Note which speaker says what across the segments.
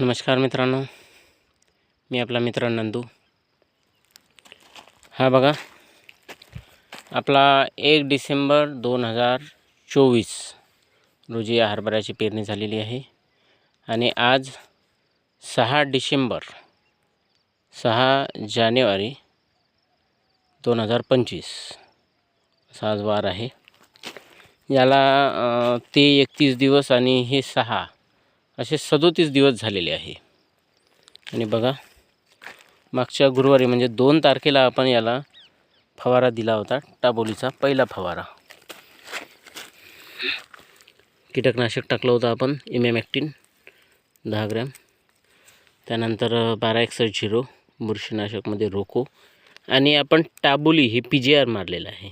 Speaker 1: नमस्कार मित्रांनो. मी आपला मित्र नंदू. हा बघा आपला एक डिसेंबर दोन हजार चोवीस रोजी या हरभऱ्याची पेरणी झालेली आहे आणि आज सहा डिसेंबर सहा जानेवारी दोन हजार पंचवीस असा आज वार आहे. याला ते एकतीस दिवस आणि हे सहा असे सदोतीस दिवस झालेले आहे. आणि बघा मागच्या गुरुवारी म्हणजे दोन तारखेला आपण याला फवारा दिला होता टाबोलीचा पहिला फवारा. कीटकनाशक टाकलं होतं आपण इमॅमॅक्टिन दहा ग्रॅम. त्यानंतर बारा एकसष्ट झिरो बुरशीनाशकमध्ये रोको. आणि आपण टाबोली हे पी जी आर मारलेलं आहे.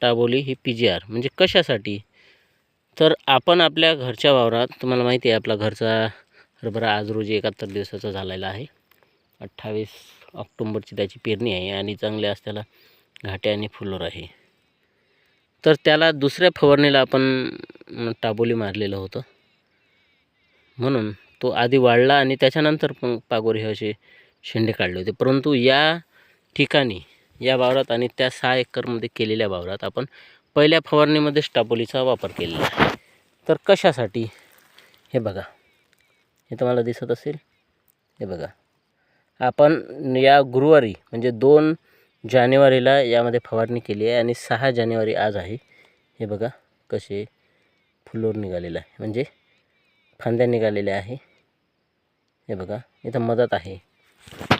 Speaker 1: टाबोली ही पी जी आर म्हणजे कशासाठी? तर आपण आपल्या घरच्या वावरात तुम्हाला माहिती आहे आपला घरचा हरभरा आज रोजी एकाहत्तर दिवसाचा झालेला आहे. अठ्ठावीस ऑक्टोंबरची त्याची पेरणी आहे आणि चांगले आज त्याला घाटे आणि फुलोर आहे. तर त्याला दुसऱ्या फवारणीला आपण टाबोली मारलेलं होतं. म्हणून तो आधी वाढला आणि त्याच्यानंतर पण पागोरे हे असे शेंडे काढले होते. परंतु या ठिकाणी या वावरात आणि त्या सहा एकरमध्ये केलेल्या वावरात आपण पहिल्या फवारणीमध्ये स्टापोलीचा वापर केलेला आहे. तर कशासाठी? हे बघा. हे तुम्हाला दिसत असेल? हे बघा. आपण या गुरुवारी म्हणजे दोन जानेवारीला यामध्ये फवारणी केली आहे आणि सहा जानेवारी आज आहे. हे बघा कसे फुलोर निघालेलं आहे. म्हणजे फांद्या निघालेल्या आहे. हे बघा. इथं मदत आहे.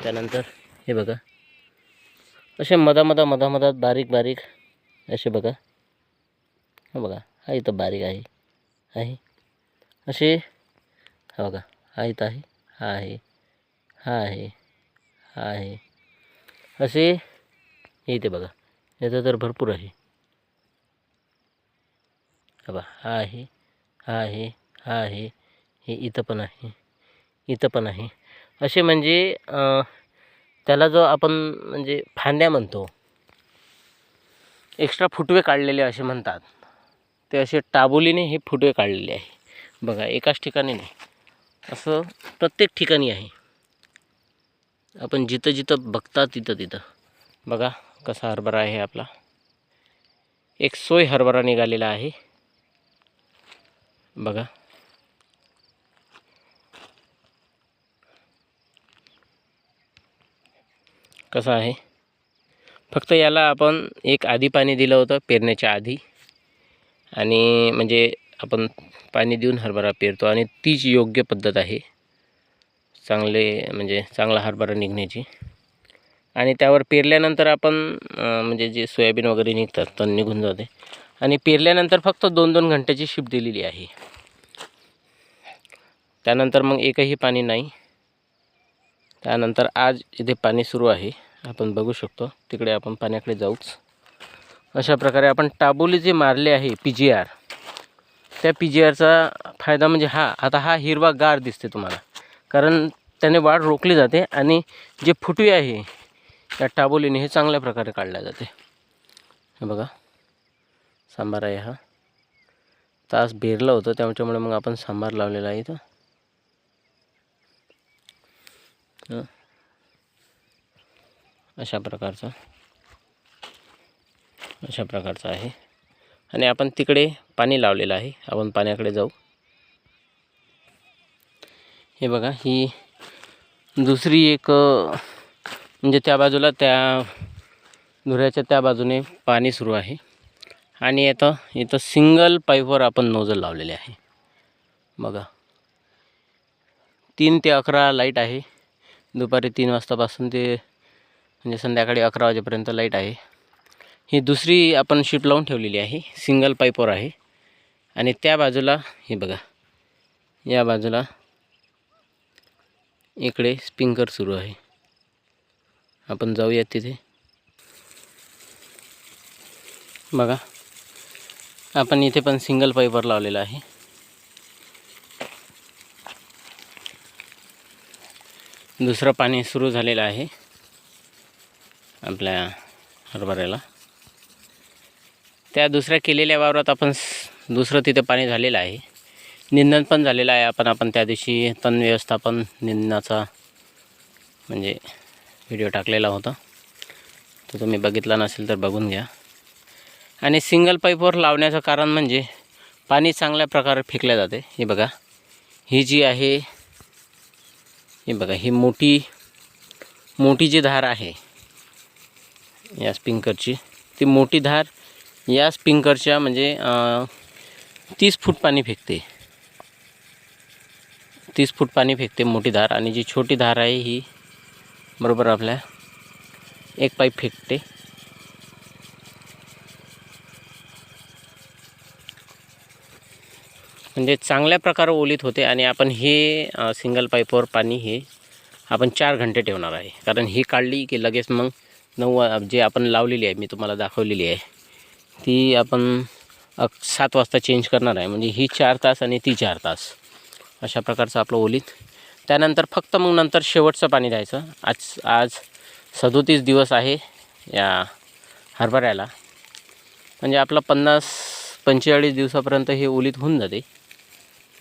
Speaker 1: त्यानंतर हे बघा. असे मधामधा मधामधात बारीक बारीक असे बघा. हा बघा हा इथं बारीक आहे आहे. असे हा बघा हा इथं आहे हा आहे हा आहे हा आहे. असे येते इथे बघा याचं तर भरपूर आहे. हा बघा हा आहे हा आहे हा आहे हे इथं पण आहे इथं पण आहे. असे म्हणजे त्याला जो आपण म्हणजे फांद्या म्हणतो एक्स्ट्रा फुटवे काढलेले असे म्हणतात. ते असे टाबोलीने हे फुटे काढलेले आहे. बघा एकाच ठिकाणी नाही. असं प्रत्येक ठिकाणी आहे. आपण जिथं जिथं बघता तिथं तिथं. बघा कसा हरभरा आहे आपला. एक सोय हरभरा निघालेला आहे. बघा. कसा आहे? फक्त याला आपण एक आधी पाणी दिलं होतं पेरण्याच्या आधी. आणि म्हणजे आपण पाणी देऊन हरभरा पेरतो आणि तीच योग्य पद्धत आहे. चांगले म्हणजे चांगला हरभरा निघण्याची. आणि त्यावर पेरल्यानंतर आपण म्हणजे जे सोयाबीन वगैरे निघतात तर निघून जाते. आणि पेरल्यानंतर फक्त दोन दोन घंट्याची शिफ्ट दिलेली आहे. त्यानंतर मग एकही पाणी नाही. त्यानंतर आज इथे पाणी सुरू आहे. आपण बघू शकतो. तिकडे आपण पाण्याकडे जाऊच. अशा प्रकारे आपण टाबोली जे मारले आहे पी जी आर त्या पी जी आरचा फायदा म्हणजे हा आता हा हिरवा गार दिसते तुम्हाला. कारण त्याने वाढ रोखली जाते आणि जे फुटवे आहे त्या टाबोलीने हे चांगल्या प्रकारे काढल्या जाते. हे बघा. सांबार आहे हा. तास बेरला होतं त्याच्यामुळे मग आपण सांबार लावलेला आहे इथं. अशा प्रकारचा. अशा प्रकारचा आहे. आणि आपण तिकडे पाणी लावलेलं आहे. आपण पाण्याकडे जाऊ. हे बघा ही दुसरी एक म्हणजे त्या बाजूला त्या धुऱ्याच्या त्या बाजूने पाणी सुरू आहे. आणि आता इथं सिंगल पाईपवर आपण नोजल लावलेले आहे. बघा. तीन ते अकरा लाइट आहे. दुपारी तीन वाजतापासून ते म्हणजे संध्याकाळी अकरा वाजेपर्यंत लाइट आहे. ही दुसरी आपण शिप लावून ठेवलेली आहे. सिंगल पाईपवर आहे. आणि त्या बाजूला हे बघा या बाजूला इकडे स्पिंकर सुरू आहे. आपण जाऊयात तिथे. बघा आपण इथे पण सिंगल पाईपवर लावलेलं आहे. दुसरं पाणी सुरू झालेलं आहे आपल्या हरभऱ्याला. त्या दुसऱ्या केलेल्या वावरात आपण दुसरं तिथे पाणी झालेलं आहे. निंदन पण झालेलं आहे. आपण आपण त्या दिवशी तण व्यवस्थापन निंदनाचा म्हणजे व्हिडिओ टाकलेला होता. तो तुम्ही बघितला नसेल तर बघून घ्या. आणि सिंगल पाईपवर लावण्याचं कारण म्हणजे पाणी चांगल्या प्रकारे फेकल्या जाते. हे बघा. ही जी आहे हे बघा. ही मोठी मोठी जी धार आहे या स्पिंकरची ती मोठी धार या स्पिंकरच्या म्हणजे तीस फूट पाणी फेकते. तीस फूट पाणी फेकते मोठी धार आणि जी छोटी धार आहे ही बरोबर आपल्या एक पाईप फेकते. म्हणजे चांगल्या प्रकारे ओलीत होते आणि आपण हे सिंगल पाईपवर पाणी हे आपण चार घंटे ठेवणार आहे. कारण ही काढली की लगेच मग नऊ वा- जे आपण लावलेली आहे मी तुम्हाला दाखवलेली आहे. ती आपण सात वाजता चेंज करणार आहे. म्हणजे ही चार तास आणि ती चार तास. अशा प्रकारचं आपलं ओलीत. त्यानंतर फक्त मग नंतर शेवटचं पाणी द्यायचं. आज आज सदोतीस दिवस आहे या हरभऱ्याला. म्हणजे आपलं पन्नास पंचेचाळीस दिवसापर्यंत हे ओलीत होऊन जाते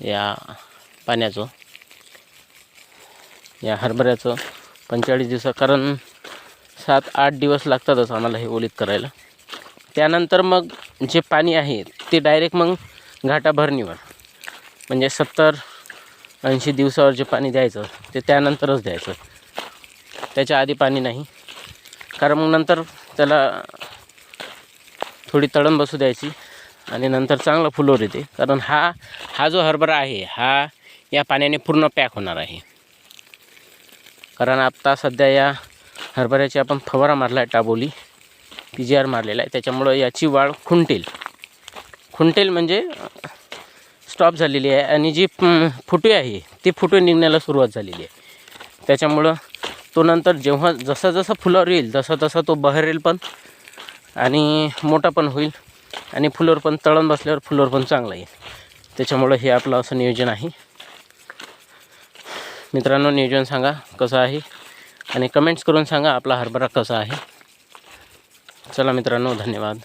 Speaker 1: या पाण्याचं. या हरभऱ्याचं पंचेचाळीस दिवसा. कारण सात आठ दिवस लागतातच आम्हाला हे ओलीत करायला. त्यानंतर मग जे पाणी आहे ते डायरेक्ट मग घाटा भरणीवर म्हणजे सत्तर ऐंशी दिवसावर जे पाणी द्यायचं ते त्यानंतरच द्यायचं. त्याच्या आधी पाणी नाही. कारण मग नंतर त्याला थोडी तळण बसू द्यायची आणि नंतर चांगलं फुलोर येते. कारण हा हा जो हरभरा आहे हा या पाण्याने पूर्ण पॅक होणार आहे. कारण आत्ता सध्या या हरभऱ्याची आपण फवारा मारला आहे टाबोली. पी जी आर मारलेला आहे. त्याच्यामुळं याची वाढ खुंटेल. खुंटेल म्हणजे स्टॉप झालेली आहे आणि जी फुटे आहे ती फुटे निघण्याला सुरुवात झालेली आहे. त्याच्यामुळं तो नंतर जेव्हा जसं जसं फुलावर येईल तसं तसं तो बहरेल पण आणि मोठा पण होईल आणि फुलावर पण तळण बसल्यावर फुलावर पण चांगला येईल. त्याच्यामुळं हे आपलं असं नियोजन आहे. मित्रांनो नियोजन सांगा कसं आहे आणि कमेंट्स करून सांगा आपला हरभरा कसा आहे. चला मित्रांनो धन्यवाद.